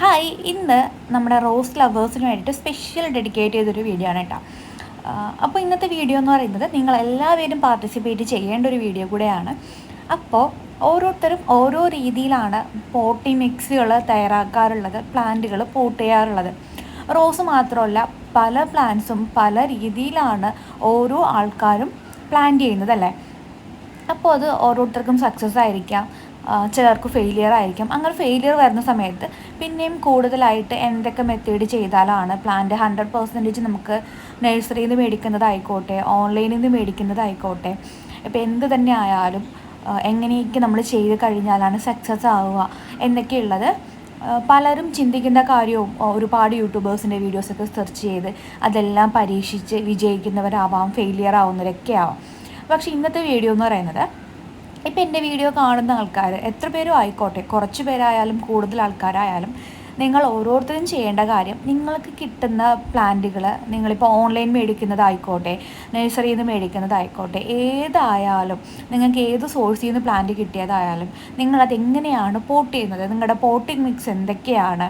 Hi ഇന്ന് നമ്മുടെ rose ലവേഴ്സിന് വേണ്ടിയിട്ട് സ്പെഷ്യൽ ഡെഡിക്കേറ്റ് ചെയ്തൊരു വീഡിയോ ആണ് കേട്ടോ. അപ്പോൾ ഇന്നത്തെ വീഡിയോ എന്ന് പറയുന്നത് നിങ്ങൾ എല്ലാവരും പാർട്ടിസിപ്പേറ്റ് ചെയ്യേണ്ട ഒരു വീഡിയോ കൂടെയാണ്. അപ്പോൾ ഓരോരുത്തരും ഓരോ രീതിയിലാണ് പോട്ടി മിക്സുകൾ തയ്യാറാക്കാറുള്ളത് പ്ലാന്റുകൾ പോട്ട് ചെയ്യാറുള്ളത്. റോസ് മാത്രമല്ല പല പ്ലാന്റ്സും പല രീതിയിലാണ് ഓരോ ആൾക്കാരും പ്ലാന്റ് ചെയ്യുന്നത് അല്ലേ? അപ്പോൾ അത് ഓരോരുത്തർക്കും സക്സസ് ആയിരിക്കാം. ചിലർക്ക് ഫെയിലിയർ ആയിരിക്കും. അങ്ങനെ ഫെയിലിയർ വരുന്ന സമയത്ത് പിന്നെയും കൂടുതലായിട്ട് എന്തൊക്കെ മെത്തേഡ് ചെയ്താലാണ് പ്ലാന്റ് ഹൺഡ്രഡ് പെർസെന്റേജ് നമുക്ക് നഴ്സറിയിൽ നിന്ന് മേടിക്കുന്നതായിക്കോട്ടെ ഓൺലൈനിൽ നിന്ന് മേടിക്കുന്നതായിക്കോട്ടെ ഇപ്പോൾ എന്ത് തന്നെ ആയാലും എങ്ങനെയൊക്കെ നമ്മൾ ചെയ്ത് കഴിഞ്ഞാലാണ് സക്സസ് ആവുക എന്നൊക്കെയുള്ളത് പലരും ചിന്തിക്കുന്ന കാര്യവും ഒരുപാട് യൂട്യൂബേഴ്സിന്റെ വീഡിയോസൊക്കെ സെർച്ച് ചെയ്ത് അതെല്ലാം പരീക്ഷിച്ച് വിജയിക്കുന്നവരാവാം ഫെയിലിയർ ആവുന്നവരൊക്കെ ആവാം. പക്ഷേ ഇന്നത്തെ വീഡിയോ എന്ന് പറയുന്നത് ഇപ്പം എന്റെ വീഡിയോ കാണുന്ന ആൾക്കാർ എത്ര പേരും ആയിക്കോട്ടെ കുറച്ച് പേരായാലും കൂടുതൽ ആൾക്കാരായാലും നിങ്ങൾ ഓരോരുത്തരും ചെയ്യേണ്ട കാര്യം നിങ്ങൾക്ക് കിട്ടുന്ന പ്ലാന്റുകൾ നിങ്ങളിപ്പോൾ ഓൺലൈൻ മേടിക്കുന്നതായിക്കോട്ടെ നഴ്സറിയിൽ നിന്ന് മേടിക്കുന്നതായിക്കോട്ടെ ഏതായാലും നിങ്ങൾക്ക് ഏത് സോഴ്സിൽ നിന്ന് പ്ലാന്റ് കിട്ടിയതായാലും നിങ്ങളതെങ്ങനെയാണ് പോട്ട് ചെയ്യുന്നത് നിങ്ങളുടെ പോട്ടിംഗ് മിക്സ് എന്തൊക്കെയാണ്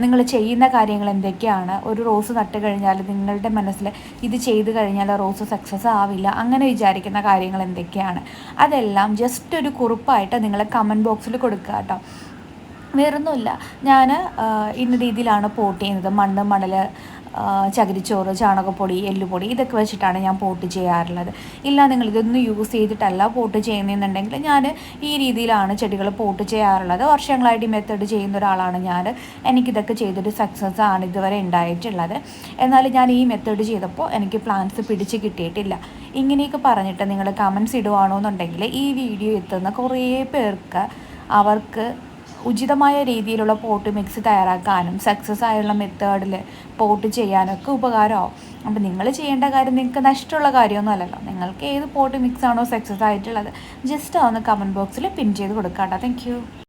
നിങ്ങൾ ചെയ്യുന്ന കാര്യങ്ങൾ എന്തൊക്കെയാണ്? ഒരു റോസ് നട്ട് കഴിഞ്ഞാൽ നിങ്ങളുടെ മനസ്സിൽ ഇത് ചെയ്ത് കഴിഞ്ഞാൽ റോസ് സക്സസ് ആവില്ല. അങ്ങനെ വിചാരിക്കുന്ന കാര്യങ്ങൾ എന്തൊക്കെയാണ്? അതെല്ലാം ജസ്റ്റ് ഒരു കുറിപ്പായിട്ട് നിങ്ങൾ കമന്റ് ബോക്സിൽ കൊടുക്കുക കേട്ടോ. വേറൊന്നുമില്ല. ഞാൻ ഇന്ന രീതിയിലാണ് പോട്ട് ചെയ്യുന്നത്. മണ്ണ് മണൽ ചകിരിച്ചോറ് ചാണകപ്പൊടി എല്ലുപൊടി ഇതൊക്കെ വെച്ചിട്ടാണ് ഞാൻ പോട്ട് ചെയ്യാറുള്ളത്. ഇല്ല നിങ്ങൾ ഇതൊന്നും യൂസ് ചെയ്തിട്ടല്ല പോട്ട് ചെയ്യുന്നതെന്നുണ്ടെങ്കിൽ ഞാൻ ഈ രീതിയിലാണ് ചെടികൾ പോട്ട് ചെയ്യാറുള്ളത്. വർഷങ്ങളായിട്ട് ഈ മെത്തേഡ് ചെയ്യുന്ന ഒരാളാണ് ഞാൻ എനിക്കിതൊക്കെ ചെയ്തൊരു സക്സസ് ആണ് ഇതുവരെ ഉണ്ടായിട്ടുള്ളത്. എന്നാൽ ഞാൻ ഈ മെത്തേഡ് ചെയ്തപ്പോൾ എനിക്ക് പ്ലാന്റ്സ് പിടിച്ച് കിട്ടിയിട്ടില്ല. ഇങ്ങനെയൊക്കെ പറഞ്ഞിട്ട് നിങ്ങൾ കമൻസ് ഇടുവാണോ എന്നുണ്ടെങ്കിൽ ഈ വീഡിയോ എത്തുന്ന കുറേ പേർക്ക് അവർക്ക് ഉചിതമായ രീതിയിലുള്ള പോട്ട് മിക്സ് തയ്യാറാക്കാനും സക്സസ് ആയുള്ള മെത്തേഡിൽ പോട്ട് ചെയ്യാനൊക്കെ ഉപകാരമാവും അപ്പോൾ നിങ്ങൾ ചെയ്യേണ്ട കാര്യം നിങ്ങൾക്ക് നഷ്ടമുള്ള കാര്യമൊന്നും അല്ലല്ലോ നിങ്ങൾക്ക് ഏത് പോട്ട് മിക്സ് ആണോ സക്സസ് ആയിട്ടുള്ളത്. ജസ്റ്റ് ഒന്ന് കമന്റ് ബോക്സിൽ പിൻ ചെയ്ത് കൊടുക്കാം കേട്ടോ താങ്ക്